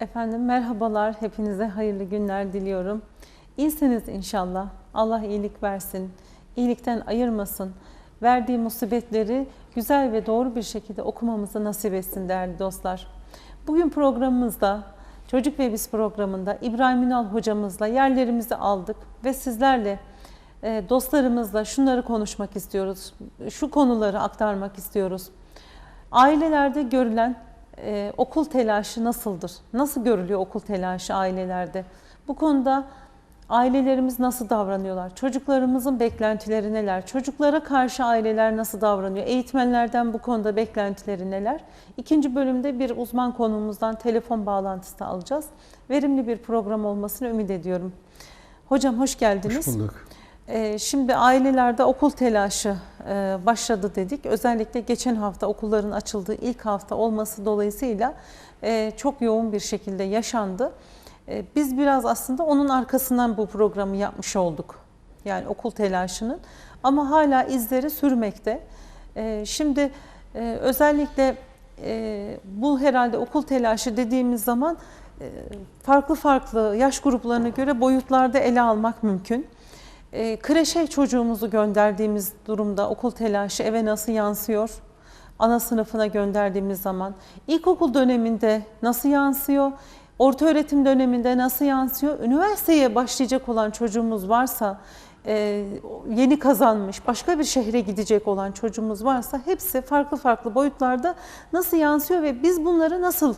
Efendim merhabalar, hepinize hayırlı günler diliyorum. İyisiniz inşallah. Allah iyilik versin, iyilikten ayırmasın. Verdiği musibetleri güzel ve doğru bir şekilde okumamızı nasip etsin değerli dostlar. Bugün programımızda, Çocuk ve Biz programında İbrahim Ünal hocamızla yerlerimizi aldık ve sizlerle e, dostlarımızla şunları konuşmak istiyoruz. Şu konuları aktarmak istiyoruz. Ailelerde görülen e, okul telaşı nasıldır? Nasıl görülüyor okul telaşı ailelerde? Bu konuda ailelerimiz nasıl davranıyorlar? Çocuklarımızın beklentileri neler? Çocuklara karşı aileler nasıl davranıyor? Eğitmenlerden bu konuda beklentileri neler? İkinci bölümde bir uzman konumuzdan telefon bağlantısı alacağız. Verimli bir program olmasını ümit ediyorum. Hocam hoş geldiniz. Hoş bulduk. Ee, Şimdi ailelerde okul telaşı e, başladı dedik. Özellikle geçen hafta okulların açıldığı ilk hafta olması dolayısıyla e, çok yoğun bir şekilde yaşandı. E, Biz biraz aslında onun arkasından bu programı yapmış olduk. Yani okul telaşının. Ama hala izleri sürmekte. Şimdi özellikle bu herhalde okul telaşı dediğimiz zaman farklı farklı yaş gruplarına göre boyutlarda ele almak mümkün. E, kreşe çocuğumuzu gönderdiğimiz durumda okul telaşı eve nasıl yansıyor? Ana sınıfına gönderdiğimiz zaman ilkokul döneminde nasıl yansıyor? Orta öğretim döneminde nasıl yansıyor? Üniversiteye başlayacak olan çocuğumuz varsa, e, yeni kazanmış, başka bir şehre gidecek olan çocuğumuz varsa hepsi farklı farklı boyutlarda nasıl yansıyor ve biz bunları nasıl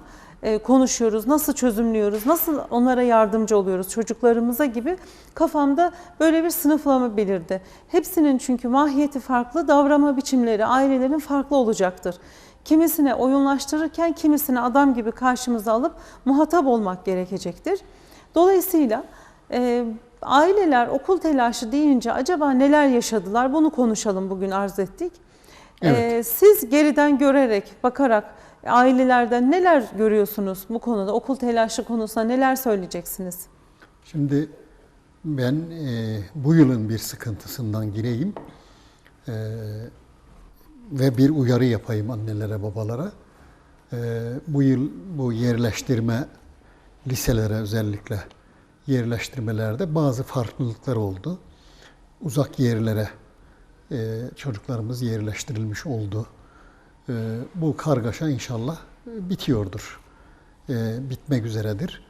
konuşuyoruz, nasıl çözümlüyoruz, nasıl onlara yardımcı oluyoruz çocuklarımıza gibi kafamda böyle bir sınıflama belirdi. Hepsinin çünkü mahiyeti farklı, davranma biçimleri ailelerin farklı olacaktır. Kimisine oyunlaştırırken kimisine adam gibi karşımıza alıp muhatap olmak gerekecektir. Dolayısıyla e, aileler okul telaşı deyince acaba neler yaşadılar bunu konuşalım bugün arz ettik. Evet. E, siz geriden görerek, bakarak ailelerden neler görüyorsunuz bu konuda? Okul telaşı konusunda neler söyleyeceksiniz? Şimdi ben e, bu yılın bir sıkıntısından gireyim E, ve bir uyarı yapayım annelere, babalara. E, bu yıl bu yerleştirme liselere özellikle yerleştirmelerde bazı farklılıklar oldu. Uzak yerlere e, çocuklarımız yerleştirilmiş oldu. E, bu kargaşa inşallah e, bitiyordur. E, bitmek üzeredir.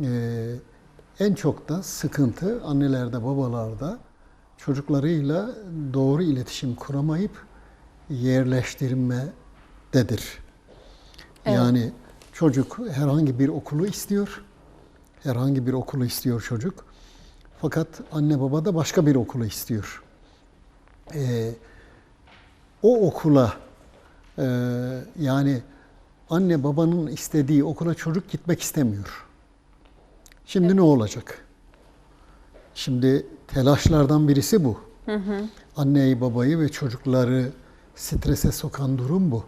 E, en çok da sıkıntı annelerde, babalarda çocuklarıyla doğru iletişim kuramayıp yerleştirmededir. Evet. Yani çocuk herhangi bir okulu istiyor. Herhangi bir okulu istiyor çocuk. Fakat anne baba da başka bir okulu istiyor. Ee, o okula e, yani anne babanın istediği okula çocuk gitmek istemiyor. Şimdi ne olacak? Şimdi telaşlardan birisi bu. Anneyi, babayı ve çocukları strese sokan durum bu.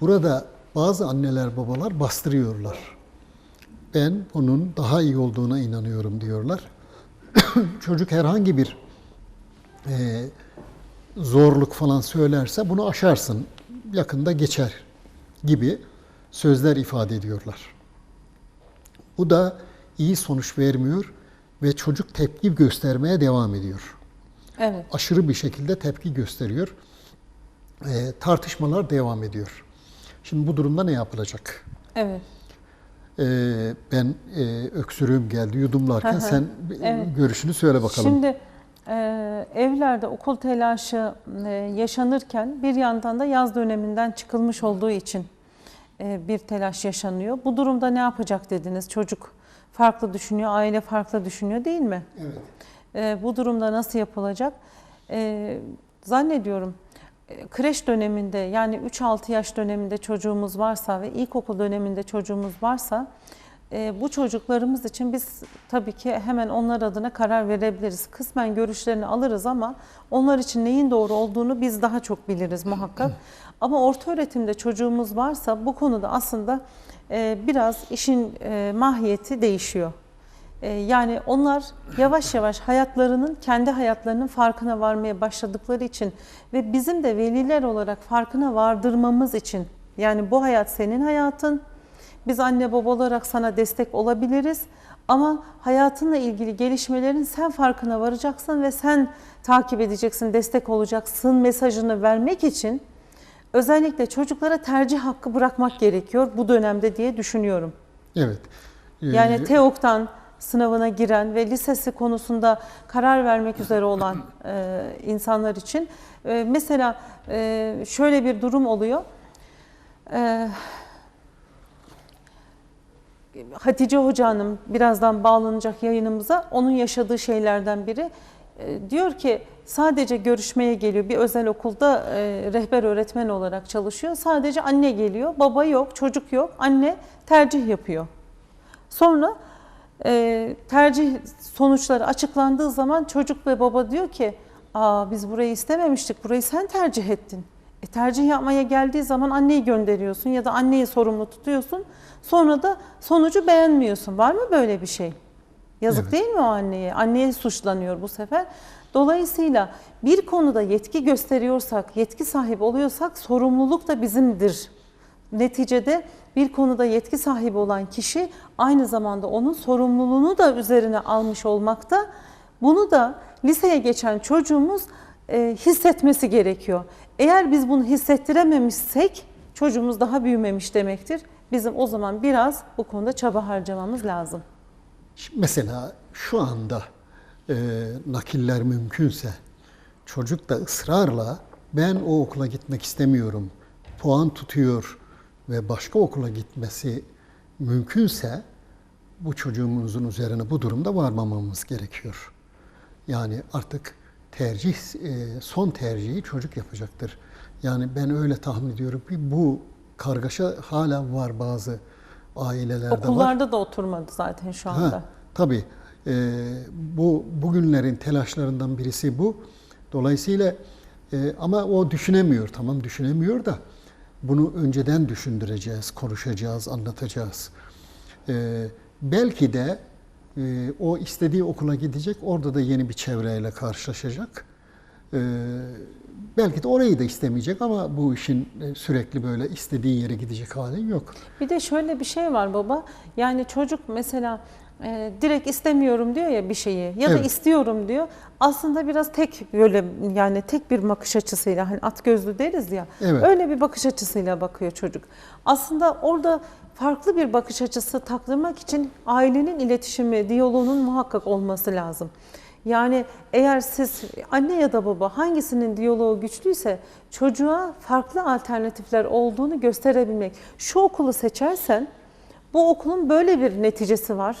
Burada bazı anneler, babalar bastırıyorlar. Ben bunun daha iyi olduğuna inanıyorum diyorlar. Çocuk herhangi bir e, zorluk falan söylerse bunu aşarsın, yakında geçer gibi sözler ifade ediyorlar. Bu da iyi sonuç vermiyor ve çocuk tepki göstermeye devam ediyor. Evet. Aşırı bir şekilde tepki gösteriyor. Ee, tartışmalar devam ediyor. Şimdi bu durumda ne yapılacak? Evet. Ee, ben e, öksürüğüm geldi yudumlarken sen Evet. görüşünü söyle bakalım. Şimdi e, evlerde okul telaşı e, yaşanırken bir yandan da yaz döneminden çıkılmış olduğu için e, bir telaş yaşanıyor. Bu durumda ne yapacak dediniz? Çocuk farklı düşünüyor, aile farklı düşünüyor değil mi? evet. E, bu durumda nasıl yapılacak? E, zannediyorum e, kreş döneminde yani 3-6 yaş döneminde çocuğumuz varsa ve ilkokul döneminde çocuğumuz varsa e, bu çocuklarımız için biz tabii ki hemen onlar adına karar verebiliriz. Kısmen görüşlerini alırız ama onlar için neyin doğru olduğunu biz daha çok biliriz muhakkak. Ama orta öğretimde çocuğumuz varsa bu konuda aslında e, biraz işin e, mahiyeti değişiyor. E, Yani onlar yavaş yavaş hayatlarının, kendi hayatlarının farkına varmaya başladıkları için ve bizim de veliler olarak farkına vardırmamız için yani bu hayat senin hayatın, Biz anne baba olarak sana destek olabiliriz. Ama hayatınla ilgili gelişmelerin sen farkına varacaksın ve sen takip edeceksin, destek olacaksın mesajını vermek için özellikle çocuklara tercih hakkı bırakmak gerekiyor bu dönemde diye düşünüyorum. Evet. Ee, Yani TEOK'tan sınavına giren ve lisesi konusunda karar vermek üzere olan e, insanlar için e, mesela e, şöyle bir durum oluyor. E, Hatice Hoca Hanım birazdan bağlanacak yayınımıza. Onun yaşadığı şeylerden biri. E, diyor ki sadece görüşmeye geliyor. Bir özel okulda e, rehber öğretmen olarak çalışıyor. Sadece anne geliyor. Baba yok çocuk yok. Anne tercih yapıyor. Sonra e, tercih sonuçları açıklandığı zaman çocuk ve baba diyor ki Aa, biz burayı istememiştik. Burayı sen tercih ettin. E, tercih yapmaya geldiği zaman anneyi gönderiyorsun ya da anneyi sorumlu tutuyorsun. Sonra da sonucu beğenmiyorsun. Var mı böyle bir şey? Yazık Evet. değil mi o anneye? Anneye suçlanıyor bu sefer. Dolayısıyla bir konuda yetki gösteriyorsak, yetki sahibi oluyorsak sorumluluk da bizimdir. Neticede bir konuda yetki sahibi olan kişi aynı zamanda onun sorumluluğunu da üzerine almış olmakta. Bunu da liseye geçen çocuğumuz e, hissetmesi gerekiyor. Eğer biz bunu hissettirememişsek çocuğumuz daha büyümemiş demektir. Bizim o zaman biraz bu konuda çaba harcamamız lazım. Şimdi mesela şu anda e, nakiller mümkünse çocuk da ısrarla ben o okula gitmek istemiyorum, puan tutuyor ve başka okula gitmesi mümkünse bu çocuğumuzun üzerine bu durumda varmamamız gerekiyor. Yani artık tercih, e, son tercihi çocuk yapacaktır. Yani ben öyle tahmin ediyorum ki bu kargaşa hala var bazı ailelerde var. Okullarda da oturmadı zaten şu anda. Ha, tabii. Ee, bu bugünlerin telaşlarından birisi bu. Dolayısıyla e, ama o düşünemiyor. Tamam düşünemiyor da bunu önceden düşündüreceğiz, konuşacağız, anlatacağız. Ee, belki de e, o istediği okula gidecek, orada da yeni bir çevreyle karşılaşacak. Ee, belki de orayı da istemeyecek ama bu işin e, sürekli böyle istediği yere gidecek halin yok. Bir de şöyle bir şey var baba. Yani çocuk mesela e, direkt istemiyorum diyor ya bir şeyi ya da Evet. istiyorum diyor. Aslında biraz tek böyle yani tek bir bakış açısıyla hani at gözlü deriz ya. Evet. Öyle bir bakış açısıyla bakıyor çocuk. Aslında orada farklı bir bakış açısı taktırmak için ailenin iletişimi, diyaloğunun muhakkak olması lazım. Yani eğer siz anne ya da baba hangisinin diyaloğu güçlüyse çocuğa farklı alternatifler olduğunu gösterebilmek. Şu okulu seçersen bu okulun böyle bir neticesi var.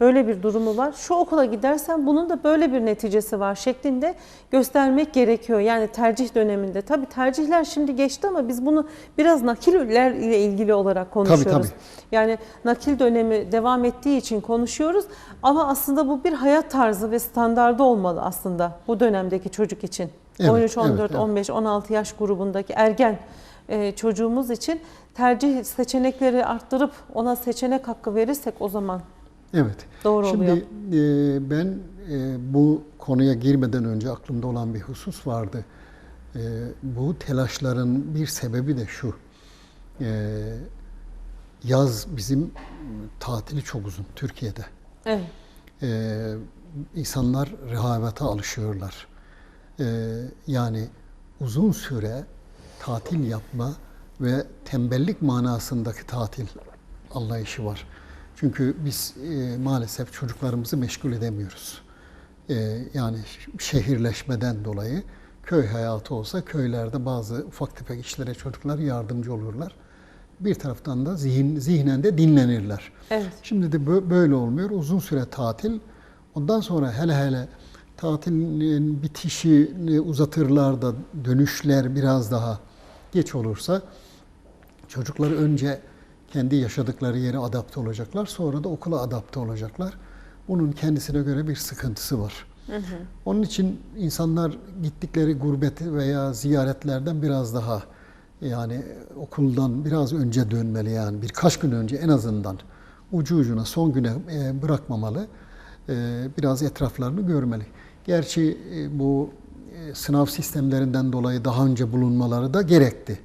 Böyle bir durumu var. Şu okula gidersen bunun da böyle bir neticesi var şeklinde göstermek gerekiyor. Yani tercih döneminde. Tabii tercihler şimdi geçti ama biz bunu biraz nakiller ile ilgili olarak konuşuyoruz. tabii. Yani nakil dönemi devam ettiği için konuşuyoruz ama aslında bu bir hayat tarzı ve standardı olmalı aslında bu dönemdeki çocuk için. Evet, 13, 14, evet, evet. 15, 16 yaş grubundaki ergen e, çocuğumuz için tercih seçenekleri arttırıp ona seçenek hakkı verirsek o zaman Evet. Doğru Şimdi oluyor. e, ben e, bu konuya girmeden önce aklımda olan bir husus vardı. E, bu telaşların bir sebebi de şu. E, yaz bizim tatili çok uzun Türkiye'de. evet. E, insanlar rehavete alışıyorlar. E, yani uzun süre tatil yapma ve tembellik manasındaki tatil anlayışı var. Çünkü biz e, maalesef çocuklarımızı meşgul edemiyoruz. E, yani şehirleşmeden dolayı köy hayatı olsa köylerde bazı ufak tefek işlere çocuklar yardımcı olurlar. Bir taraftan da zihin, zihnen de dinlenirler. Evet. Şimdi de bö- böyle olmuyor. Uzun süre tatil. Ondan sonra hele hele tatilin bitişini uzatırlar da dönüşler biraz daha geç olursa çocuklar önce kendi yaşadıkları yere adapte olacaklar. Sonra da okula adapte olacaklar. Bunun kendisine göre bir sıkıntısı var. Onun için insanlar gittikleri gurbet veya ziyaretlerden biraz daha yani okuldan biraz önce dönmeli yani birkaç gün önce en azından ucu ucuna son güne e, bırakmamalı. E, Biraz etraflarını görmeli. Gerçi e, bu sınav sistemlerinden dolayı daha önce bulunmaları da gerekti.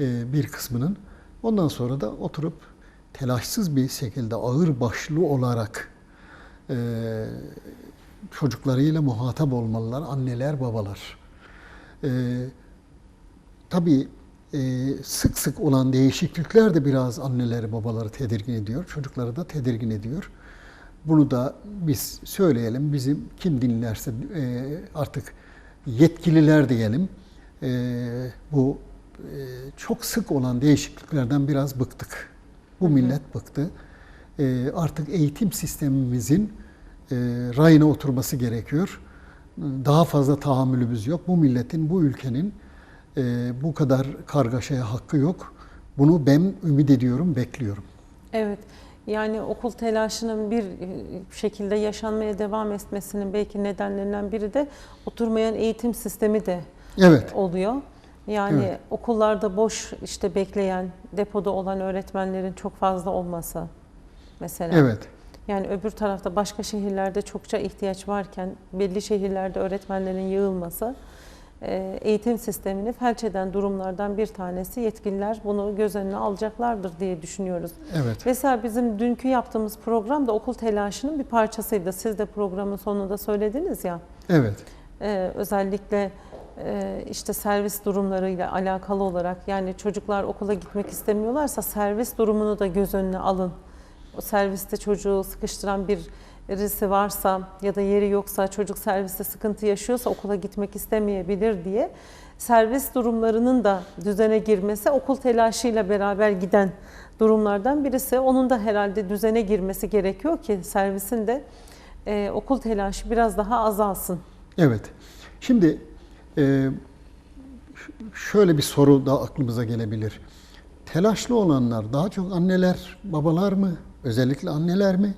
E, Bir kısmının. Ondan sonra da oturup telaşsız bir şekilde ağır başlı olarak e, çocuklarıyla muhatap olmalılar anneler babalar. E, tabii e, sık sık olan değişiklikler de biraz anneleri babaları tedirgin ediyor, çocukları da tedirgin ediyor. Bunu da biz söyleyelim, bizim kim dinlerse e, artık yetkililer diyelim, e, bu çok sık olan değişikliklerden biraz bıktık. Bu millet bıktı. E, artık eğitim sistemimizin e, rayına oturması gerekiyor. Daha fazla tahammülümüz yok. Bu milletin, bu ülkenin e, bu kadar kargaşaya hakkı yok. Bunu ben ümit ediyorum, bekliyorum. Evet. Yani okul telaşının bir şekilde yaşanmaya devam etmesinin belki nedenlerinden biri de oturmayan eğitim sistemi de Evet, oluyor. Yani Evet. okullarda boş işte bekleyen, depoda olan öğretmenlerin çok fazla olması mesela. evet, Yani öbür tarafta başka şehirlerde çokça ihtiyaç varken belli şehirlerde öğretmenlerin yığılması e, eğitim sistemini felç eden durumlardan bir tanesi. Yetkililer bunu göz önüne alacaklardır diye düşünüyoruz. evet, Mesela bizim dünkü yaptığımız program da okul telaşının bir parçasıydı. Siz de programın sonunda söylediniz ya. evet, Ee, özellikle e, işte servis durumlarıyla alakalı olarak yani çocuklar okula gitmek istemiyorlarsa servis durumunu da göz önüne alın. O serviste çocuğu sıkıştıran bir birisi varsa ya da yeri yoksa çocuk serviste sıkıntı yaşıyorsa okula gitmek istemeyebilir diye servis durumlarının da düzene girmesi okul telaşıyla beraber giden durumlardan birisi. Onun da herhalde düzene girmesi gerekiyor ki servisin de e, okul telaşı biraz daha azalsın. evet. Şimdi e, ş- şöyle bir soru da aklımıza gelebilir. Telaşlı olanlar daha çok anneler, babalar mı? Özellikle anneler mi?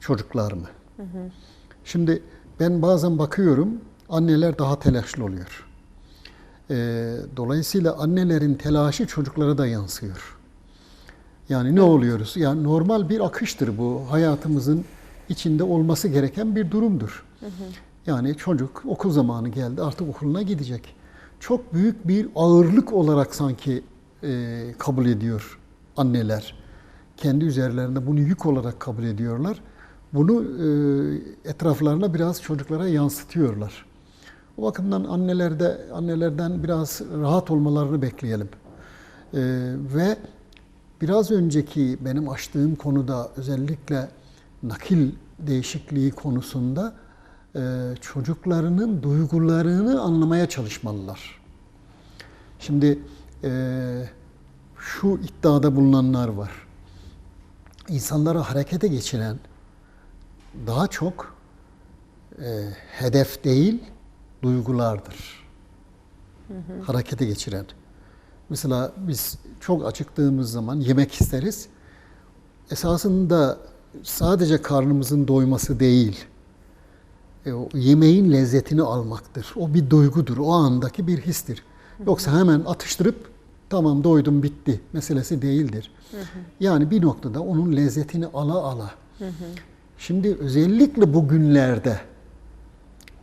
Çocuklar mı? Şimdi ben bazen bakıyorum anneler daha telaşlı oluyor. E, dolayısıyla annelerin telaşı çocuklara da yansıyor. Yani ne oluyoruz? Yani normal bir akıştır bu. Hayatımızın içinde olması gereken bir durumdur. Yani çocuk okul zamanı geldi artık okuluna gidecek. Çok büyük bir ağırlık olarak sanki e, kabul ediyor anneler. Kendi üzerlerinde bunu yük olarak kabul ediyorlar. Bunu e, etraflarına biraz çocuklara yansıtıyorlar. O bakımdan annelerde annelerden biraz rahat olmalarını bekleyelim. E, ve biraz önceki benim açtığım konuda özellikle nakil değişikliği konusunda çocuklarının duygularını anlamaya çalışmalılar. Şimdi e, şu iddiada bulunanlar var. İnsanları harekete geçiren daha çok e, hedef değil, duygulardır. Harekete geçiren. Mesela biz çok acıktığımız zaman yemek isteriz. Esasında sadece karnımızın doyması değil, yemeğin lezzetini almaktır. O bir duygudur, o andaki bir histir. Yoksa hemen atıştırıp tamam doydum bitti meselesi değildir. Yani bir noktada onun lezzetini ala ala. Şimdi özellikle bugünlerde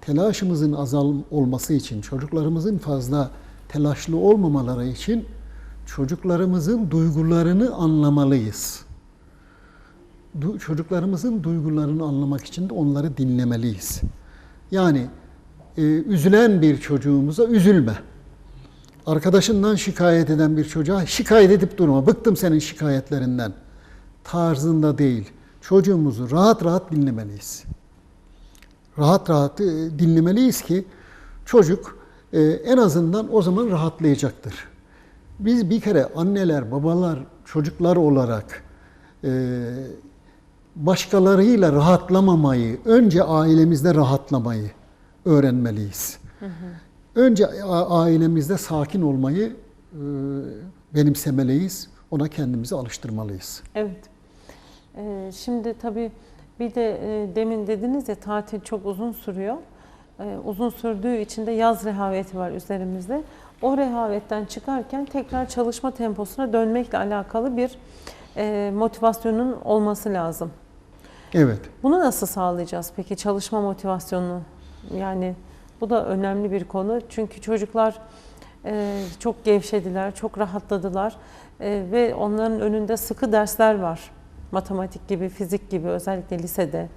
telaşımızın azal olması için, çocuklarımızın fazla telaşlı olmamaları için çocuklarımızın duygularını anlamalıyız. Du- çocuklarımızın duygularını anlamak için de onları dinlemeliyiz. Yani e, üzülen bir çocuğumuza üzülme. Arkadaşından şikayet eden bir çocuğa şikayet edip durma. Bıktım senin şikayetlerinden. Tarzında değil. Çocuğumuzu rahat rahat dinlemeliyiz rahat rahat e, dinlemeliyiz ki çocuk e, en azından o zaman rahatlayacaktır. Biz bir kere anneler, babalar, çocuklar olarak e, başkalarıyla rahatlamamayı, önce ailemizde rahatlamayı öğrenmeliyiz. Önce a- ailemizde sakin olmayı e, benimsemeliyiz. Ona kendimizi alıştırmalıyız. Evet. Ee, şimdi tabii bir de e, demin dediniz ya tatil çok uzun sürüyor. Ee, uzun sürdüğü için de yaz rehaveti var üzerimizde. O rehavetten çıkarken tekrar çalışma temposuna dönmekle alakalı bir e, motivasyonun olması lazım. Evet. Bunu nasıl sağlayacağız peki çalışma motivasyonunu? Yani bu da önemli bir konu. Çünkü çocuklar Ee, çok gevşediler, çok rahatladılar Ee, ve onların önünde sıkı dersler var. Matematik gibi, fizik gibi özellikle lisede.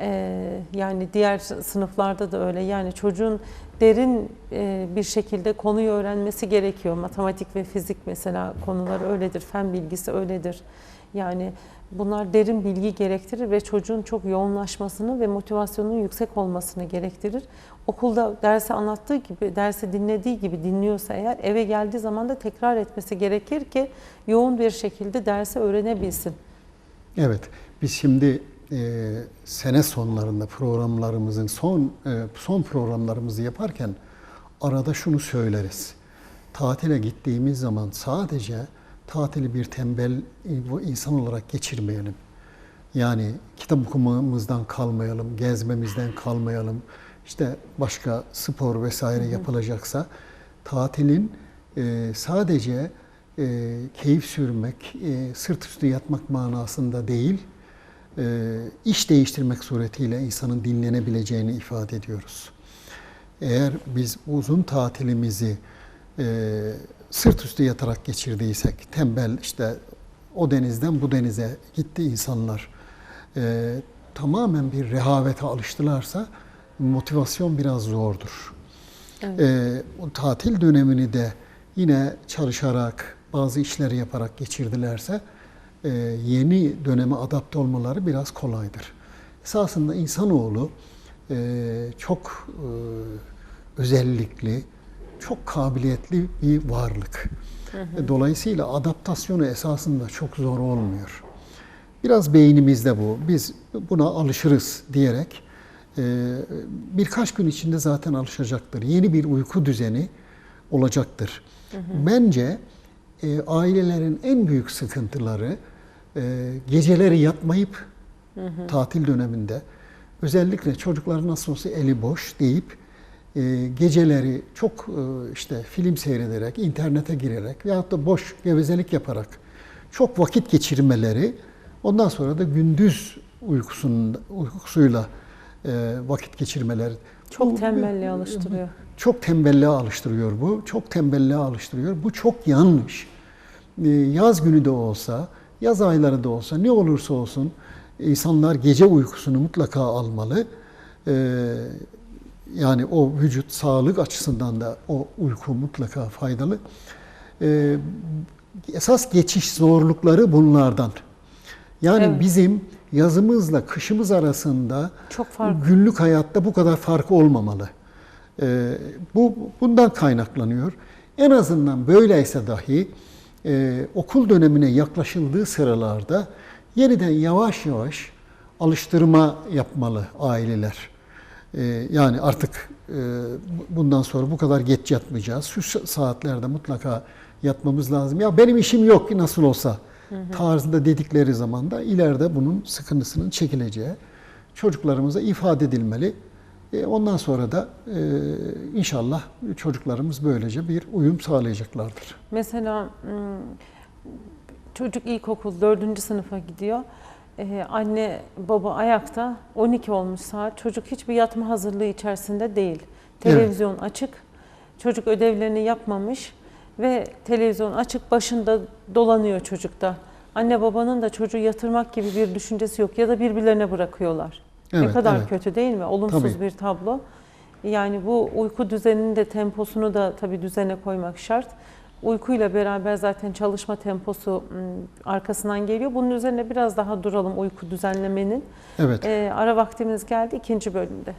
Ee, yani diğer sınıflarda da öyle. Yani çocuğun derin e, bir şekilde konuyu öğrenmesi gerekiyor. Matematik ve fizik mesela konular öyledir, fen bilgisi öyledir. Yani bunlar derin bilgi gerektirir ve çocuğun çok yoğunlaşmasını ve motivasyonunun yüksek olmasını gerektirir. Okulda dersi anlattığı gibi, dersi dinlediği gibi dinliyorsa eğer eve geldiği zaman da tekrar etmesi gerekir ki yoğun bir şekilde dersi öğrenebilsin. Evet, biz şimdi e, sene sonlarında programlarımızın son e, son programlarımızı yaparken arada şunu söyleriz. Tatile gittiğimiz zaman sadece tatili bir tembel bu insan olarak geçirmeyelim. Yani kitap okumamızdan kalmayalım, gezmemizden kalmayalım. İşte başka spor vesaire yapılacaksa tatilin e, sadece e, keyif sürmek, e, sırt üstü yatmak manasında değil, e, iş değiştirmek suretiyle insanın dinlenebileceğini ifade ediyoruz. Eğer biz uzun tatilimizi e, sırt üstü yatarak geçirdiysek, tembel işte o denizden bu denize gitti insanlar, e, tamamen bir rehavete alıştılarsa motivasyon biraz zordur. Evet. E, o tatil dönemini de yine çalışarak, bazı işleri yaparak geçirdilerse e, yeni döneme adapte olmaları biraz kolaydır. Esasında insanoğlu e, çok e, özellikli, çok kabiliyetli bir varlık. E, Dolayısıyla adaptasyonu esasında çok zor olmuyor. Biraz beynimizde bu. Biz buna alışırız diyerek birkaç gün içinde zaten alışacaktır. Yeni bir uyku düzeni olacaktır. Bence e, ailelerin en büyük sıkıntıları e, geceleri yatmayıp tatil döneminde özellikle çocuklar nasıl olsa eli boş deyip e, geceleri çok e, işte film seyrederek, internete girerek veyahut da boş gevezelik yaparak çok vakit geçirmeleri ondan sonra da gündüz uykusunun, uykusuyla vakit geçirmeleri. Çok Bu- tembelliğe alıştırıyor. çok tembelliğe alıştırıyor bu. Çok tembelliğe alıştırıyor. Bu çok yanlış. Ee, Yaz günü de olsa, yaz ayları da olsa, ne olursa olsun insanlar gece uykusunu mutlaka almalı. Ee, Yani o vücut sağlık açısından da o uyku mutlaka faydalı. Esas geçiş zorlukları bunlardan. Yani Evet. bizim yazımızla kışımız arasında Çok farklı. günlük hayatta bu kadar farkı olmamalı. Ee, bu bundan kaynaklanıyor. En azından böyleyse dahi e, okul dönemine yaklaşıldığı sıralarda yeniden yavaş yavaş alıştırma yapmalı aileler. Ee, yani artık e, bundan sonra bu kadar geç yatmayacağız. Şu saatlerde mutlaka yatmamız lazım. Ya benim işim yok nasıl olsa tarzında dedikleri zaman da ileride bunun sıkıntısının çekileceği çocuklarımıza ifade edilmeli. E, Ondan sonra da e, inşallah çocuklarımız böylece bir uyum sağlayacaklardır. Mesela çocuk ilkokul 4. sınıfa gidiyor. Ee, anne baba ayakta 12 olmuş saat. Çocuk hiçbir yatma hazırlığı içerisinde değil. Televizyon açık. Çocuk ödevlerini yapmamış ve televizyon açık başında dolanıyor çocukta. Anne babanın da çocuğu yatırmak gibi bir düşüncesi yok ya da birbirlerine bırakıyorlar. ne Evet, kadar evet. kötü değil mi? Olumsuz Tabii. bir tablo. Yani bu uyku düzeninin de temposunu da tabii düzene koymak şart. Uykuyla beraber zaten çalışma temposu arkasından geliyor. Bunun üzerine biraz daha duralım uyku düzenlemenin. Evet. Ee, ara vaktimiz geldi ikinci bölümde.